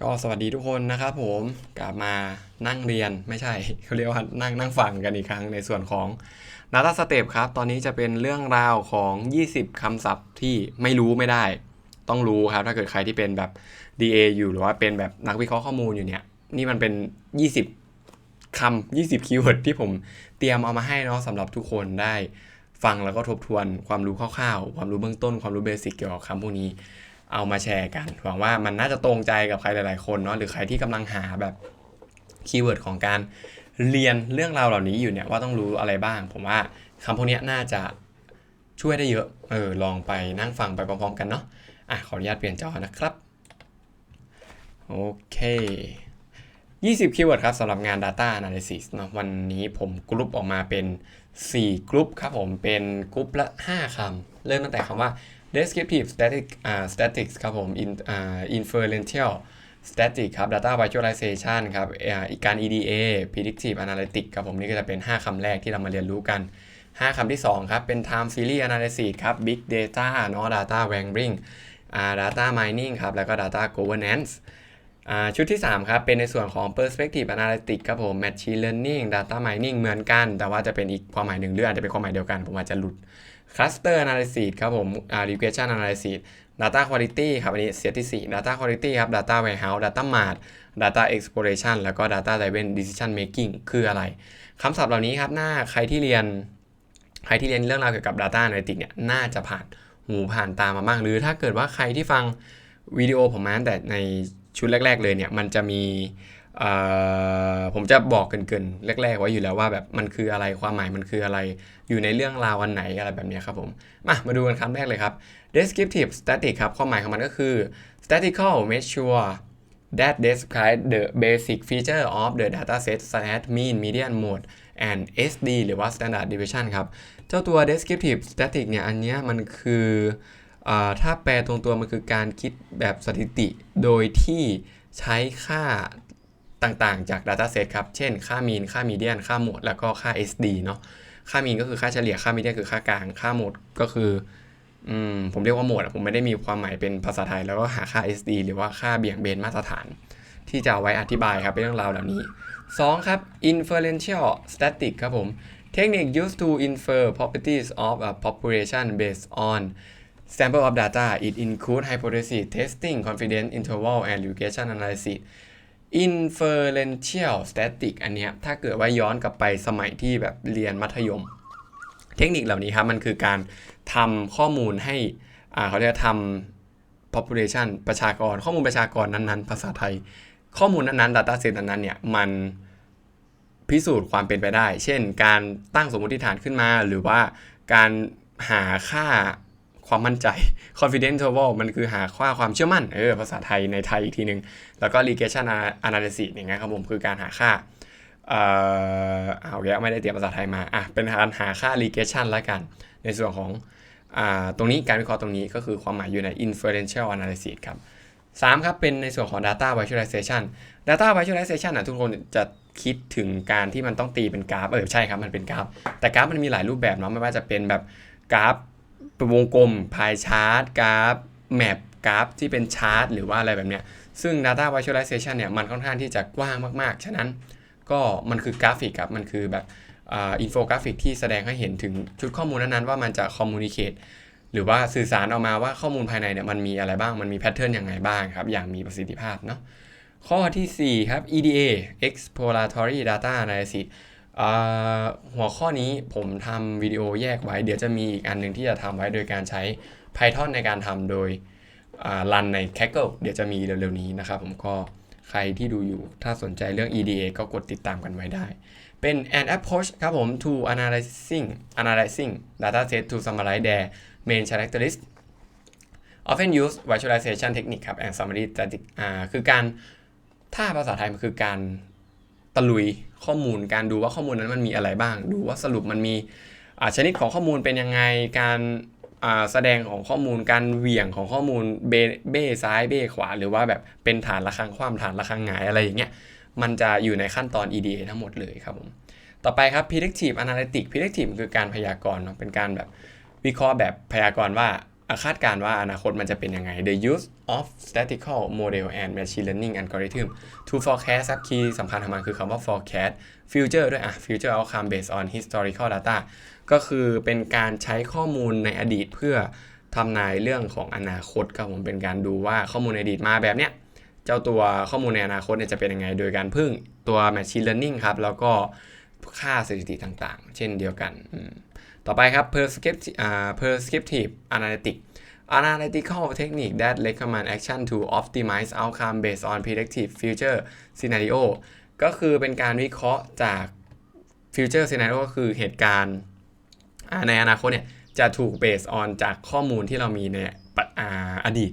ก็สวัสดีทุกคนนะครับผมกลับมานั่งเรียนไม่ใช่เขาเรียกว่านั่งนั่งฟังกันอีกครั้งในส่วนของ Data Step ครับ ตอนนี้จะเป็นเรื่องราวของ 20 คำศัพท์ที่ไม่รู้ไม่ได้ ต้องรู้ครับ ถ้าเกิดใครที่เป็นแบบ DA อยู่หรือว่าเป็นแบบนักวิเคราะห์ข้อมูลอยู่เนี่ย นี่มันเป็น 20 คำ 20 คีย์เวิร์ดที่ผมเตรียมเอามาให้เนาะสำหรับทุกคนได้ฟังแล้วก็ทบทวนความรู้คร่าวๆ ความรู้เบื้องต้น ความรู้เบสิกเกี่ยวกับคำพวกนี้ เอามาแชร์กัน หวังว่ามันน่าจะตรงใจกับใครหลาย ๆ คนเนาะหรือใครที่กำลังหาแบบคีย์เวิร์ดของการเรียนเรื่องราวเหล่านี้อยู่เนี่ยว่าต้องรู้อะไรบ้าง ผมว่าคำพวกนี้น่าจะช่วยได้เยอะ เออ ลองไปนั่งฟังไปพร้อมๆกันเนาะ อะ ขออนุญาตเปลี่ยนจอนะครับ โอเค 20คีย์เวิร์ดครับสำหรับงาน Data Analysis เนาะ วันนี้ผมกรุ๊ปออกมาเป็น 4 กรุ๊ปครับผม เป็นกรุ๊ปละ 5คำเริ่มตั้งแต่คำว่า descriptive static statics ครับผม in inferential static ครับ data visualization ครับอ่าการ EDA predictive analytics ครับผมนี่ก็จะเป็น 5คำแรกที่เรามาเรียนรู้กัน 5คำที่ 2 ครับ เป็น time series analysis ครับ big data เนาะ data wrangling data mining ครับ แล้วก็ data governance ชุดที่ 3 ครับ เป็นในส่วนของ perspective analytics ครับผม machine learning data mining เหมือนกัน แต่ว่าจะเป็นอีกความหมายหนึ่งหรืออาจจะเป็นความหมายเดียวกัน ผมอาจจะหลุด cluster analysis ครับผมอา regression analysis data quality ครับอันนี้เซตที่ 4 data quality ครับ data warehouse data mart data exploration แล้วก็ data driven decision making คืออะไรคำศัพท์เหล่านี้ครับหน้าใครที่เรียน ใครที่เรียนเรื่องราวเกี่ยวกับ Data Analytics เนี่ยน่าจะผ่านหูผ่านตามาบ้าง หรือถ้าเกิดว่าใครที่ฟังวิดีโอผมมาตั้งแต่ในชุดแรก ๆ เลยเนี่ยมันจะมี ผมจะบอกเกินๆแรก ๆ ไว้อยู่แล้วว่าแบบมันคืออะไรความหมายมันคืออะไร อยู่ในเรื่องราววันไหนอะไรแบบนี้ครับผม มามาดูกันคำแรกเลยครับ descriptive static ครับความหมายของมันก็คือ statistical measure that describe the basic feature of the dataset such as mean median mode and SD หรือว่า standard deviation ครับ เจ้าตัว descriptive static เนี่ย อันเนี้ยมันคืออถ้าแปลตรงตัวมันคือการคิดแบบสถิติ โดยที่ใช้ค่า ต่างๆ จาก Dataset ครับ เช่น ค่ามีน ค่ามีเดียน ค่าโหมด แล้วก็ค่า SD เนาะ ค่ามีนก็คือค่าเฉลี่ย ค่ามีเดียนคือค่ากลาง ค่าโหมดก็คืออืมผมเรียกว่าโหมดผมไม่ได้มีความหมายเป็นภาษาไทย แล้วก็หาค่า SD หรือว่าค่าเบี่ยงเบนมาตรฐาน ที่จะไว้อธิบายครับเป็นเรื่องราวเหล่านี้ 2 ครับ inferential static ครับผมเทคนิค used to infer properties of a population based on sample of data it includes hypothesis testing confidence interval and regression analysis inferential static อันเนี้ยถ้าเกิดว่าย้อนกลับไปสมัยที่แบบเรียนมัธยม เทคนิคเหล่านี้ครับมันคือการทำข้อมูลให้เขาเรียกทำ population ประชากร ข้อมูลประชากรนั้นๆ ภาษาไทย ข้อมูลนั้นๆ data set นั้นๆเนี่ยมันพิสูจน์ความเป็นไปได้ เช่น การตั้งสมมติฐานขึ้นมาหรือว่าการหาค่า ความมั่นใจ confidence interval มันคือหาค่าความเชื่อมั่นเออภาษาไทยในไทยอีกทีหนึ่งแล้วก็ regression analysis อย่างเงี้ยครับผมคือการหาค่าเอ่อเอาแยะไม่ได้เตรียมภาษาไทยมาอะเป็นการหาค่า regression ล้วกัน ในส่วนของอ่าตรงนี้การวิเคราะห์ตรงนี้ก็คือความหมายอยู่ใน inferential analysis ครับ3ครับเป็นในส่วนของ data visualization data visualization อะทุกคนจะคิดถึงการที่มันต้องตีเป็นกราฟเออใช่ครับมันเป็นกราฟ แต่กราฟมันมีหลายรูปแบบเนาะไม่ว่าจะเป็นแบบกราฟ วงกลมพายชาร์ตกราฟแมปกราฟที่เป็นชาร์ตหรือว่าอะไรแบบเนี้ยซึ่ง data visualization เนี่ยมันค่อนข้างที่จะกว้างมากๆ ฉะนั้นก็มันคือกราฟิกครับ มันคือแบบอินโฟกราฟิกที่แสดงให้เห็นถึงชุดข้อมูลนั้นๆว่ามันจะคอมมูนิเคตหรือว่าสื่อสารออกมาว่าข้อมูลภายในเนี่ยมันมีอะไรบ้าง มันมีแพทเทิร์นยังไงบ้างครับ อย่างมีประสิทธิภาพเนาะข้อทีสี่4 ครับ EDA exploratory data analysis หัวข้อนี้ผมทำวิดีโอแยกไว้ เดี๋ยวจะมีอีกอันหนึ่งที่จะทำไว้โดยการใช้ Python ในการทำโดยรันใน Kaggle เดี๋ยวจะมีเร็วๆนี้นะครับผมก็ใครที่ดูอยู่ถ้าสนใจเรื่อง EDA ก็กดติดตามกันไว้ได้ เป็น an approach ครับผม to analyzing analyzing data set to summarize their main characteristics often use visualization technique ครับ and summary static คือการถ้าภาษาไทยมันคือการ ตะลุยข้อมูล การดูว่าข้อมูลนั้นมันมีอะไรบ้าง ดูว่าสรุปมันมีอาชนิดของข้อมูลเป็นยังไง การอาแสดงของข้อมูล การเหวี่ยงของข้อมูลเบเบ้ซ้ายเบ้ขวา หรือว่าแบบเป็นฐานระฆังคว่ำฐานระฆังหงายอะไรอย่างเงี้ย มันจะอยู่ในขั้นตอน EDA ทั้งหมดเลยครับผม ต่อไปครับ predictive analytics predictive คือการพยากรณ์เนาะ เป็นการแบบวิเคราะห์แบบพยากรณ์ว่า คาดการ์ว่าอนาคตมันจะเป็นยังไง the use of statistical model and machine learning algorithm to forecast ครับคีย์สำคัญของมันคือคำว่า forecast future ด้วยอะ future outcome based on historical data ก็คือเป็นการใช้ข้อมูลในอดีตเพื่อทำนายเรื่องของอนาคตครับผมเป็นการดูว่าข้อมูลในอดีตมาแบบเนี้ยเจ้าตัวข้อมูลในอนาคตเนี่ยจะเป็นยังไง โดยการพึ่งตัว Machine Learning ครับ แล้วก็ค่าสถิติต่างๆ เช่นเดียวกันอื ต่อไปครับ prescriptive prescriptive analytic analytical technique that recommend action to optimize outcome based on predictive future scenario ก็คือเป็นการวิเคราะห์จาก future scenario ก็คือเหตุการณ์ในอนาคตเนี่ยจะถูก based on จากข้อมูลที่เรามีในปะอ่าอดีต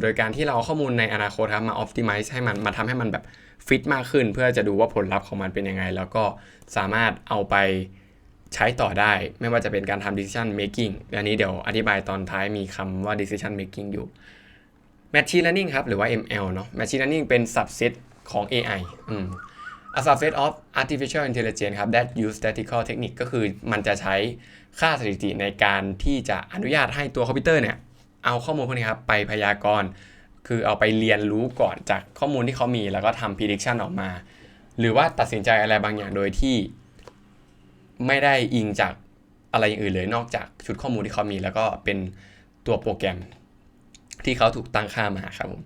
โดยการที่เราเอาข้อมูลในอนาคตครับมา optimize ให้มันมาทำให้มันแบบฟิตมากขึ้น เพื่อจะดูว่าผลลัพธ์ของมันเป็นยังไง แล้วก็สามารถเอาไป ใช้ต่อได้ไม่ว่าจะเป็นการทำ decision making อันนี้เดี๋ยวอธิบายตอนท้ายมีคำว่า decision making อยู่ machine learning ครับ หรือว่า ML เนาะ machine learning เป็น subset ของ AI อืม a subset of artificial intelligence ครับ that use statistical technique ก็คือมันจะใช้ค่าสถิติในการที่จะอนุญาตให้ตัวคอมพิวเตอร์เนี่ย เอาข้อมูลพวกนี้ครับ ไปพยากรณ์ คือเอาไปเรียนรู้ก่อนจากข้อมูลที่เขามี แล้วก็ทำ prediction ออกมา หรือว่าตัดสินใจอะไรบางอย่างโดยที่ ไม่ได้อิงจากอะไรอย่างอื่นเลยนอกจากชุดข้อมูลที่เขามี แล้วก็เป็นตัวโปรแกรมที่เขาถูกตั้งค่ามาครับผม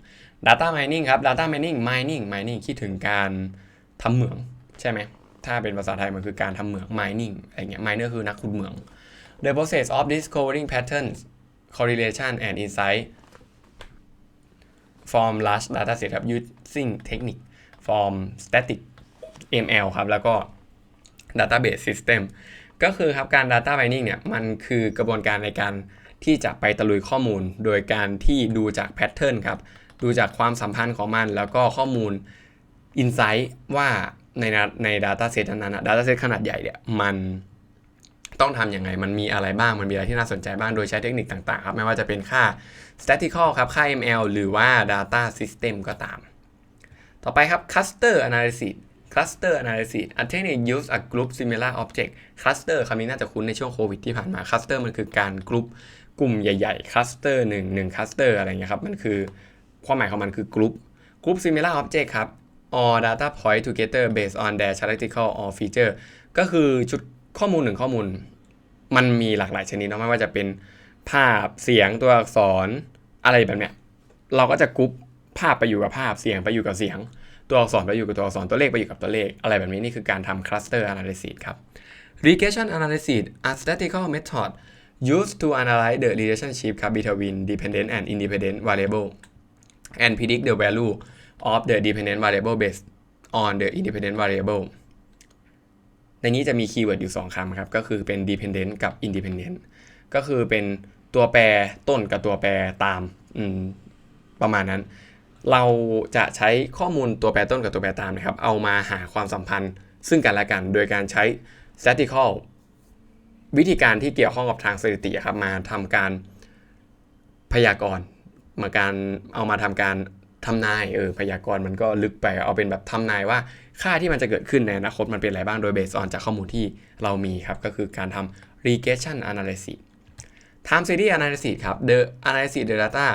data mining ครับ data mining mining mining คิดถึงการทำเหมืองใช่ไหม ถ้าเป็นภาษาไทยมันคือการทำเหมือง mining อะไรเงี้ย miner คือนักขุดเหมือง the process of discovering patterns correlation and insight from large data set ครับ using technique from static ML ครับ แล้วก็ database system ก็คือครับการ data mining เนี่ยมันคือกระบวนการในการที่จะไปตะลุยข้อมูล โดยการที่ดูจาก pattern ครับ ดูจากความสัมพันธ์ของมัน แล้วก็ข้อมูล insight ว่าในใน data set นั้นๆอะ data set ขนาดใหญ่เนี่ยมันต้องทำยังไง มันมีอะไรบ้าง มันมีอะไรที่น่าสนใจบ้าง โดยใช้เทคนิคต่างๆครับ ไม่ว่าจะเป็นค่า statistical ครับ ค่า ML หรือว่า data system ก็ตาม ต่อไปครับ cluster analysis cluster analysis a technique use a group similar object cluster คำนี้น่าจะคุ้นในช่วงโควิดที่ผ่านมา cluster มันคือการกลุ่มกลุ่มใหญ่ๆ cluster หนึ่งหนึ่ง cluster อะไรเงี้ยครับ มันคือความหมายของมันคือกลุ่ม group similar object ครับ all data point together based on their characteristical or feature ก็คือชุดข้อมูลหนึ่งข้อมูล มันมีหลากหลายชนิดเนาะไม่ว่าจะเป็นภาพเสียงตัวอักษรอะไรแบบเนี้ยเราก็จะกรุ๊ปภาพไปอยู่กับภาพเสียงไปอยู่กับเสียง ตัวอักษรไปอยู่กับตัวอักษรตัวเลขไปอยู่กับตัวเลข อะไรแบบนี้นี่คือการทำ cluster analysis ครับ regression analysis a statistical method used to analyze the relationship ครับ between dependent and independent variable and predict the value of the dependent variable based on the independent variable ในนี้จะมีคีย์เวิร์ดอยู่ 2คำครับ ก็คือเป็น dependent กับ independent ก็คือเป็นตัวแปรต้นกับตัวแปรตามประมาณนั้น เราจะใช้ข้อมูลตัวแปรต้นกับตัวแปรตามนะครับ เอามาหาความสัมพันธ์ ซึ่งกันและกัน โดยการใช้ statistical วิธีการที่เกี่ยวข้องกับทางสถิติครับมาทำการพยากรณ์มาการเอามาทำการทำนายเออพยากรณ์มันก็ลึกไปเอาเป็นแบบทำนายว่าค่าที่มันจะเกิดขึ้นในอนาคตมันเป็นอะไรบ้างโดยเบสออนจากข้อมูลที่เรามีครับ ก็คือการทำ regression analysis time series analysis ครับ the analysis the data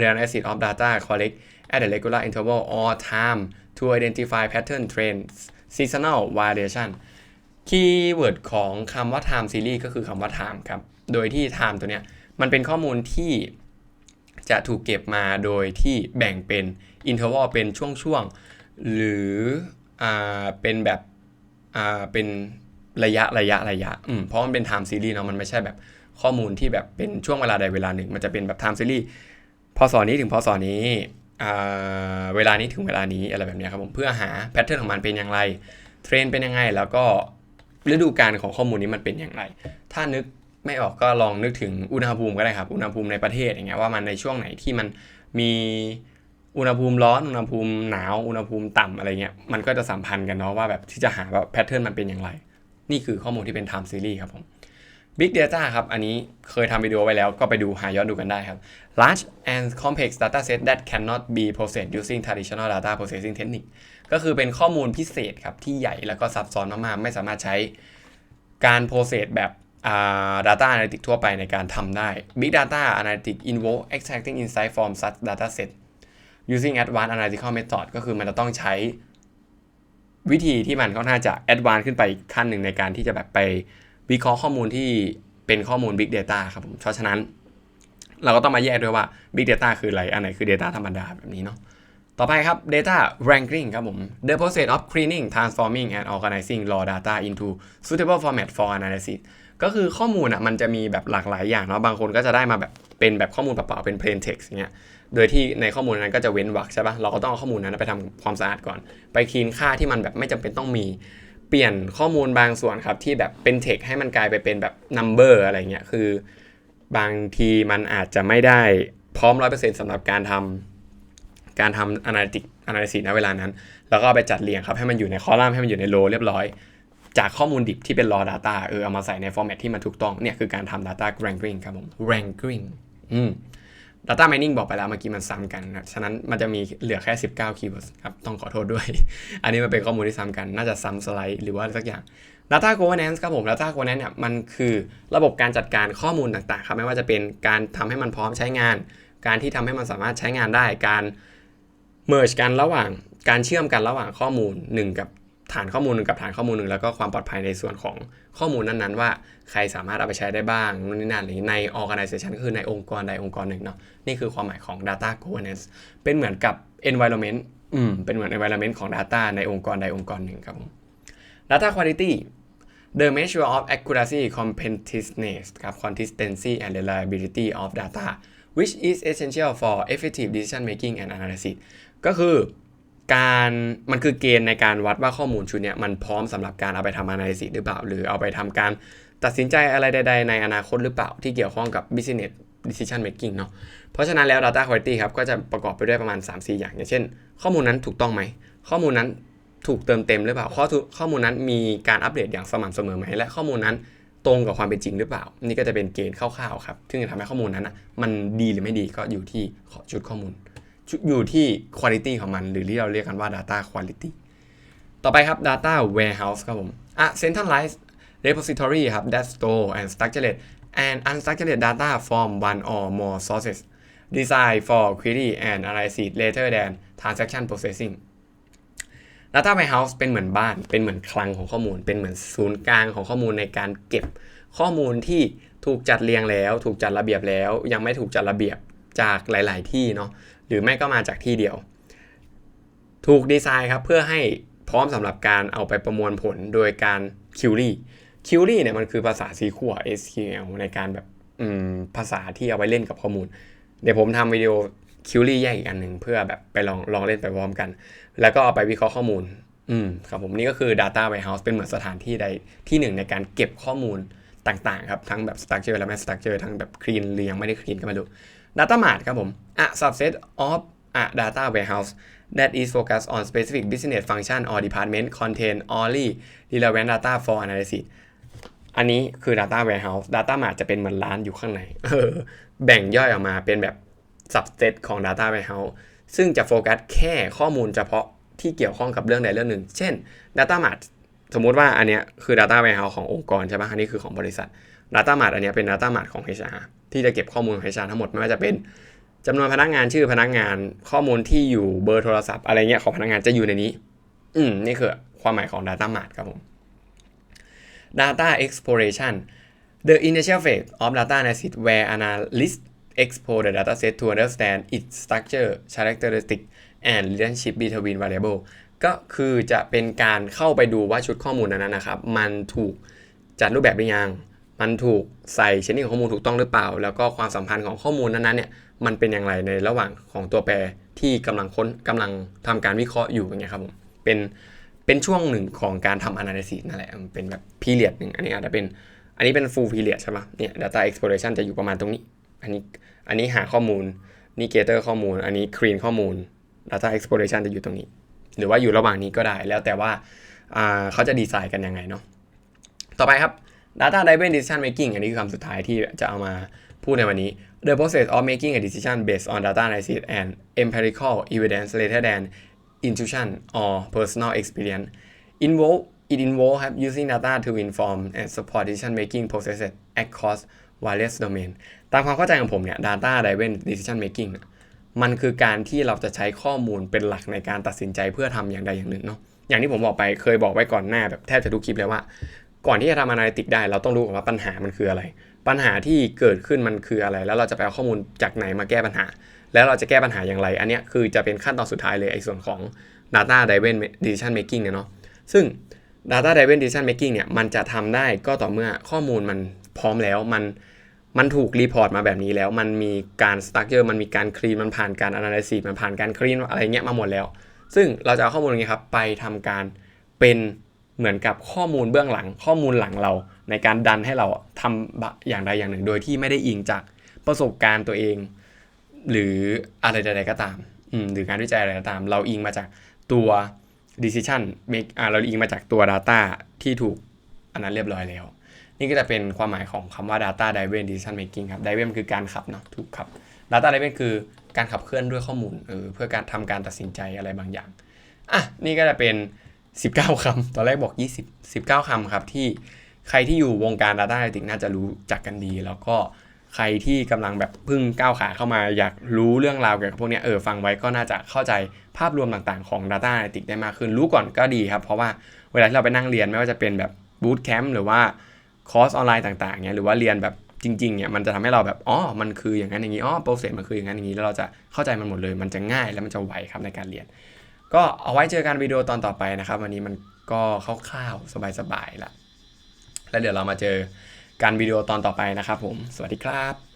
the analysis of data collect at the regular interval or time to identify pattern trends seasonal variation คีย์เวิร์ดของคำว่า time series ก็คือคำว่า time ครับ โดยที่ time ตัวเนี้ยมันเป็นข้อมูลที่จะถูกเก็บมาโดยที่แบ่งเป็น interval เป็นช่วงๆ หรืออ่าเป็นแบบอ่าเป็นระยะระยะระยะอืมเพราะมันเป็น time series เนาะมันไม่ใช่แบบข้อมูลที่แบบเป็นช่วงเวลาใดเวลาหนึ่ง มันจะเป็นแบบ time series พศนี้ถึงพศนี้อ่า เวลานี้ถึงเวลานี้อะไรแบบนี้ครับผมเพื่อหาแพทเทิร์นของมันเป็นอย่างไรเทรนเป็นยังไง แล้วก็ฤดูกาลของข้อมูลนี้มันเป็นอย่างไร ถ้านึกไม่ออกก็ลองนึกถึงอุณหภูมิก็ได้ครับ อุณหภูมิในประเทศอย่างเงี้ยว่ามันในช่วงไหนที่มันมีอุณหภูมิร้อน อุณหภูมิหนาว อุณหภูมิต่ำอะไรเงี้ย มันก็จะสัมพันธ์กันเนาะว่าแบบที่จะหาแบบแพทเทิร์นมันเป็นอย่างไร นี่คือข้อมูลที่เป็น time series ครับผม Big Data ครับ อันนี้เคยทำวิดีโอไว้แล้วก็ไปดูหาย้อนดูกันได้ครับ Large and complex data set that cannot be processed using traditional data processing technique ก็คือเป็นข้อมูลพิเศษครับ ที่ใหญ่แล้วก็ซับซ้อนมากๆ ไม่สามารถใช้การ process แบบอ่า data analytic ทั่วไปในการทำได้ big data analytic involve extracting insight from such data set using advanced analytical method ก็คือมันจะต้องใช้วิธีที่มันค่อนข้างจะ advanced ขึ้นไปอีกขั้นหนึ่งในการที่จะแบบไป วิเคราะห์ข้อมูลที่เป็นข้อมูล big data ครับผมเพราะฉะนั้น เราก็ต้องมาแยกด้วยว่า big data คืออะไร อันไหนคือ data ธรรมดาแบบนี้เนาะต่อไปครับ data ranking ครับผม the process of cleaning transforming and organizing raw data into suitable format for analysis ก็คือข้อมูลอะมันจะมีแบบหลากหลายอย่างเนาะบางคนก็จะได้มาแบบเป็นแบบข้อมูลเปล่าๆเป็น plain text เงี้ยโดยที่ในข้อมูลนั้นก็จะเว้นวรรคใช่ปะเราก็ต้องเอาข้อมูลนั้นไปทำความสะอาดก่อน ไปคลีนค่าที่มันแบบไม่จำเป็นต้องมี เปลี่ยนข้อมูลบางส่วนครับ ที่แบบเป็น text ให้มันกลายไปเป็นแบบ number อะไรเงี้ยคือบางทีมันอาจจะไม่ได้พร้อม 100%สำหรับการทำการทำ analytic analysis ณเวลานั้น แล้วก็ไปจัดเรียงครับ ให้มันอยู่ในคอลัมน์ให้มันอยู่ในโรเรียบร้อย จากข้อมูลดิบที่เป็น raw data เออเอามาใส่ใน format ที่มันถูกต้องเนี่ยคือการทำ data ranking ครับผม ranking อืม data mining บอกไปแล้วเมื่อกี้มันซ้ำกันนะฉะนั้นมันจะมีเหลือแค่ 19 keywords ครับ ต้องขอโทษด้วย อันนี้มันเป็นข้อมูลที่ซ้ำกัน น่าจะซ้ำสไลด์หรือว่าสักอย่าง Data Governance ครับผม Data Governance เนี่ยมันคือระบบการจัดการข้อมูลต่างๆครับไม่ว่าจะเป็นการทำให้มันพร้อมใช้งาน การที่ทำให้มันสามารถใช้งานได้ การ merge กันระหว่าง การเชื่อมกันระหว่างข้อมูลหนึ่งกับ ฐานข้อมูลหนึ่งกับฐานข้อมูลหนึ่งแล้วก็ความปลอดภัยในส่วนของข้อมูลนั้นๆ ว่าใครสามารถเอาไปใช้ได้บ้างนู่นนี่นั่นหรือใน organization ก็คือในองค์กรใดองค์กรหนึ่งเนาะนี่คือความหมายของ data governance เป็นเหมือนกับ environment อืมเป็นเหมือน environment ของ data ในองค์กรใดองค์กรหนึ่งครับผม data quality the measure of accuracy completeness ครับ consistency and reliability of data which is essential for effective decision making and analysis ก็คือ การมันคือเกณฑ์ในการวัดว่าข้อมูลชุดนี้มันพร้อมสำหรับการเอาไปทำ analysis หรือเปล่า หรือเอาไปทำการตัดสินใจอะไรใด ๆ ในอนาคตหรือเปล่า ที่เกี่ยวข้องกับ business decision making เนาะเพราะฉะนั้นแล้ว data quality ครับก็จะประกอบไปด้วยประมาณ 3-4 อย่าง อย่างเช่น ข้อมูลนั้นถูกต้องไหม ข้อมูลนั้นถูกเติมเต็มหรือเปล่า ข้อข้อมูลนั้นมีการอัปเดตอย่างสม่ำเสมอไหมและข้อมูลนั้นตรงกับความเป็นจริงหรือเปล่า นี่ก็จะเป็นเกณฑ์คร่าวๆครับซึ่งจะทำให้ข้อมูลนั้นนะมันดีหรือไม่ดีก็อยู่ที่ชุดข้อมูล อยู่ที่ quality ของมัน หรือที่เราเรียกกันว่า data quality ต่อไปครับ data warehouse ครับผมอะ centralized repository ครับ that store and structured and unstructured data from one or more sources design for query and analysis rather than transaction processing Data Warehouse เป็นเหมือนบ้าน เป็นเหมือนคลังของข้อมูล เป็นเหมือนศูนย์กลางของข้อมูลในการเก็บข้อมูลที่ถูกจัดเรียงแล้ว ถูกจัดระเบียบแล้ว ยังไม่ถูกจัดระเบียบจากหลาย ๆ ที่เนาะ หรือไม่ก็มาจากที่เดียว ถูกดีไซน์ครับเพื่อให้พร้อมสำหรับการเอาไปประมวลผลโดยการ query query เนี่ยมันคือภาษา SQL SQL ในการแบบภาษาที่เอาไว้เล่นกับข้อมูล เดี๋ยวผมทำวิดีโอ query แยกอีกอันหนึ่งเพื่อแบบไปลองลองเล่นไปพร้อมกัน แล้วก็เอาไปวิเคราะห์ข้อมูลอืมครับผมนี่ก็คือ data warehouse เป็นเหมือนสถานที่ใดที่หนึ่งในการเก็บข้อมูลต่างๆครับ ทั้งแบบ structure และไม่ structure ทั้งแบบ clean หรือยังไม่ได้ clean ก็ไม่รู้ data mart ครับผม a subset of a data warehouse that is focused on specific business function or department contain only relevant data for analysis อันนี้คือ data warehouse data mart จะเป็นเหมือนร้านอยู่ข้างในแบ่งย่อยออกมาเป็นแบบ subset ของ data warehouse ซึ่งจะโฟกัสแค่ข้อมูลเฉพาะที่เกี่ยวข้องกับเรื่องใดเรื่องหนึ่ง เช่น data mart สมมุติว่าอันเนี้ยคือ data warehouse ขององค์กรใช่ไหมอันนี้คือของบริษัท data mart อันเนี้ยเป็น data mart ของ HR ที่จะเก็บข้อมูลของ HR ทั้งหมดไม่ว่าจะเป็นจำนวนพนักงานชื่อพนักงานข้อมูลที่อยู่เบอร์โทรศัพท์อะไรเงี้ยของพนักงานจะอยู่ในนี้ อืมนี่คือความหมายของ data mart ครับผม data exploration the initial phase of data analysis where analysts explore the dataset to understand its structure characteristic and relationship between variable ก็คือจะเป็นการเข้าไปดูว่าชุดข้อมูลนั้นนะครับ มันถูกจัดรูปแบบหรือยัง มันถูกใส่เชนนิ่งข้อมูลถูกต้องหรือเปล่า แล้วก็ความสัมพันธ์ของข้อมูลนั้นๆเนี่ยมันเป็นอย่างไรในระหว่างของตัวแปรที่กำลังค้นกำลังทำการวิเคราะห์อยู่อย่างเงี้ยครับผมเป็นเป็นช่วงหนึ่งของการทำ analysis นั่นแหละมันเป็นแบบ period หนึ่งอันนี้อาจจะเป็นอันนี้เป็น full period ใช่ปะเนี่ย data exploration จะอยู่ประมาณตรงนี้ อันนี้อันนี้หาข้อมูลนี่ gather ข้อมูล อันนี้ clean ข้อมูล data exploration จะอยู่ตรงนี้ หรือว่าอยู่ระหว่างนี้ก็ได้แล้วแต่ว่าเขาจะดีไซน์กันยังไงเนาะต่อไปครับ data driven decision making อันนี้คือคำสุดท้ายที่จะเอามาพูดในวันนี้ the process of making a decision based on data analysis and empirical evidence rather than intuition or personal experience involve it involves ครับ using data to inform and support decision making processes across various domain ตามความเข้าใจของผมเนี่ย data driven decision making มันคือการที่เราจะใช้ข้อมูลเป็นหลักในการตัดสินใจเพื่อทำอย่างใดอย่างหนึ่งเนาะอย่างที่ผมบอกไปเคยบอกไว้ก่อนหน้าแบบแทบจะทุกคลิปเลยว่า ก่อนที่จะทำ analytics ได้เราต้องรู้ก่อนว่าปัญหามันคืออะไร ปัญหาที่เกิดขึ้นมันคืออะไร แล้วเราจะไปเอาข้อมูลจากไหนมาแก้ปัญหา แล้วเราจะแก้ปัญหาอย่างไร อันนี้คือจะเป็นขั้นตอนสุดท้ายเลยไอ้ส่วนของ data driven decision making เนี่ยเนาะซึ่ง data driven decision making เนี่ยมันจะทำได้ก็ต่อเมื่อข้อมูลมันพร้อมแล้วมันมันถูกรีพอร์ตมาแบบนี้แล้ว มันมีการสตั๊กเจอร์มันมีการคลีน มันผ่านการ analysis มันผ่านการคลีนอะไรเงี้ยมาหมดแล้ว ซึ่งเราจะเอาข้อมูลอย่างนี้ครับไปทำการเป็น เหมือนกับข้อมูลเบื้องหลังข้อมูลหลังเรา ในการดันให้เราทำอย่างใดอย่างหนึ่ง โดยที่ไม่ได้อิงจากประสบการณ์ตัวเอง หรืออะไรใดๆก็ตามหรือการวิจัยอะไรก็ตาม เราอิงมาจากตัว decision make เราอิงมาจากตัว data ที่ถูกอันนั้นเรียบร้อยแล้ว นี่ก็จะเป็นความหมายของคำว่า data driven decision making ครับ driven คือการขับเนาะถูกขับ data driven คือการขับเคลื่อนด้วยข้อมูลเออเพื่อการทำการตัดสินใจอะไรบางอย่างอะนี่ก็จะเป็น 19คำตอนแรกบอก 20 19คำครับ ที่ใครที่อยู่วงการ Data Analytics น่าจะรู้จักกันดี แล้วก็ใครที่กำลังแบบพิ่งก้าวขาเข้ามาอยากรู้เรื่องราวเกี่ยวกับพวกนี้เออฟังไว้ก็น่าจะเข้าใจภาพรวมต่างๆของ Data Analytics ได้มากขึ้น รู้ก่อนก็ดีครับ เพราะว่าเวลาที่เราไปนั่งเรียนไม่ว่าจะเป็นแบบบูตแคมป์หรือว่าคอร์สออนไลน์ต่างๆเนี้ยหรือว่าเรียนแบบจริงๆเนี่ยมันจะทำให้เราแบบอ๋อมันคืออย่างนั้นอย่างนี้อ๋อโปรเซสมันคืออย่างนั้นอย่างนี้แล้วเราจะเข้าใจมันหมดเลย มันจะง่ายและมันจะไวครับในการเรียน ก็เอาไว้เจอกันวิดีโอตอนต่อไปนะครับ วันนี้มันก็คร่าวๆสบายๆละแล้วเดี๋ยวเรามาเจอกันวิดีโอตอนต่อไปนะครับผม สวัสดีครับ